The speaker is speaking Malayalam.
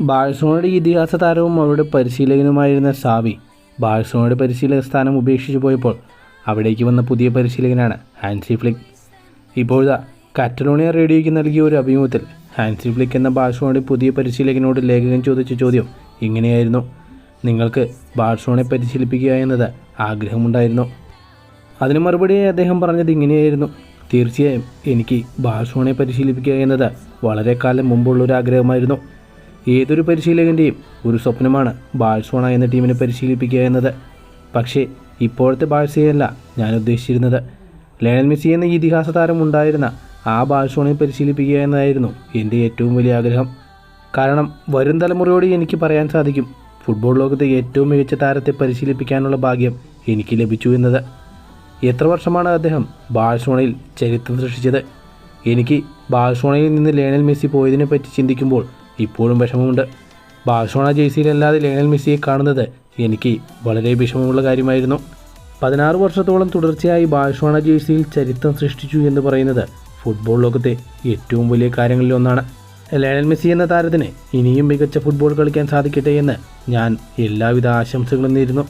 ബാഴ്സലോണയുടെ ഇതിഹാസ താരവും അവരുടെ പരിശീലകനുമായിരുന്ന സാവി ബാഴ്സോണയുടെ പരിശീലക സ്ഥാനം ഉപേക്ഷിച്ചു പോയപ്പോൾ അവിടേക്ക് വന്ന പുതിയ പരിശീലകനാണ് ഹാൻസി ഫ്ലിക് ഇപ്പോഴാ കാറ്റലോണിയ റേഡിയോയ്ക്ക് നൽകിയ ഒരു അഭിമുഖത്തിൽ ഹാൻസി ഫ്ലിക് എന്ന ബാഴ്സോണയുടെ പുതിയ പരിശീലകനോട് ലേഖകൻ ചോദിച്ച ചോദ്യം ഇങ്ങനെയായിരുന്നു. നിങ്ങൾക്ക് ബാഴ്സോണെ പരിശീലിപ്പിക്കുക എന്നത് ആഗ്രഹമുണ്ടായിരുന്നു. അതിന് മറുപടിയായി അദ്ദേഹം പറഞ്ഞത് ഇങ്ങനെയായിരുന്നു. തീർച്ചയായും എനിക്ക് ബാഴ്സോണെ പരിശീലിപ്പിക്കുക എന്നത് വളരെ കാലം മുമ്പുള്ള ഒരു ആഗ്രഹമായിരുന്നു ഏതൊരു പരിശീലകന്റെയും ഒരു സ്വപ്നമാണ് ബാഴ്സോണ എന്ന ടീമിനെ പരിശീലിപ്പിക്കുക എന്നത്. പക്ഷേ ഇപ്പോഴത്തെ ബാഴ്സയല്ല ഞാൻ ഉദ്ദേശിച്ചിരുന്നത്. ലയണൽ മെസ്സി എന്ന ഇതിഹാസ താരം ഉണ്ടായിരുന്ന ആ ബാഴ്സോണയെ പരിശീലിപ്പിക്കുക എന്നതായിരുന്നു എന്റെ ഏറ്റവും വലിയ ആഗ്രഹം. കാരണം വരും തലമുറയോട് എനിക്ക് പറയാൻ സാധിക്കും ഫുട്ബോൾ ലോകത്തെ ഏറ്റവും മികച്ച താരത്തെ പരിശീലിപ്പിക്കാനുള്ള ഭാഗ്യം എനിക്ക് ലഭിച്ചു എന്നത്. എത്ര വർഷമാണ് അദ്ദേഹം ബാഴ്സോണയിൽ ചരിത്രം സൃഷ്ടിച്ചത്? എനിക്ക് ബാഴ്സോണയിൽ നിന്ന് ലയണൽ മെസ്സി പോയതിനെ പറ്റി ചിന്തിക്കുമ്പോൾ ഇപ്പോഴും വിഷമമുണ്ട്. ബാഴ്സോണ ജേഴ്സിയിലല്ലാതെ ലയണൽ മെസ്സിയെ കാണുന്നത് എനിക്ക് വളരെ വിഷമമുള്ള കാര്യമായിരുന്നു. പതിനാറ് വർഷത്തോളം തുടർച്ചയായി ബാഴ്സോണ ജേഴ്സിയിൽ ചരിത്രം സൃഷ്ടിച്ചു എന്ന് പറയുന്നത് ഫുട്ബോൾ ലോകത്തെ ഏറ്റവും വലിയ കാര്യങ്ങളിൽ ഒന്നാണ്. ലയണൽ മെസ്സി എന്ന താരത്തിന് ഇനിയും മികച്ച ഫുട്ബോൾ കളിക്കാൻ സാധിക്കട്ടെ എന്ന് ഞാൻ എല്ലാവിധ ആശംസകളും നേരുന്നു.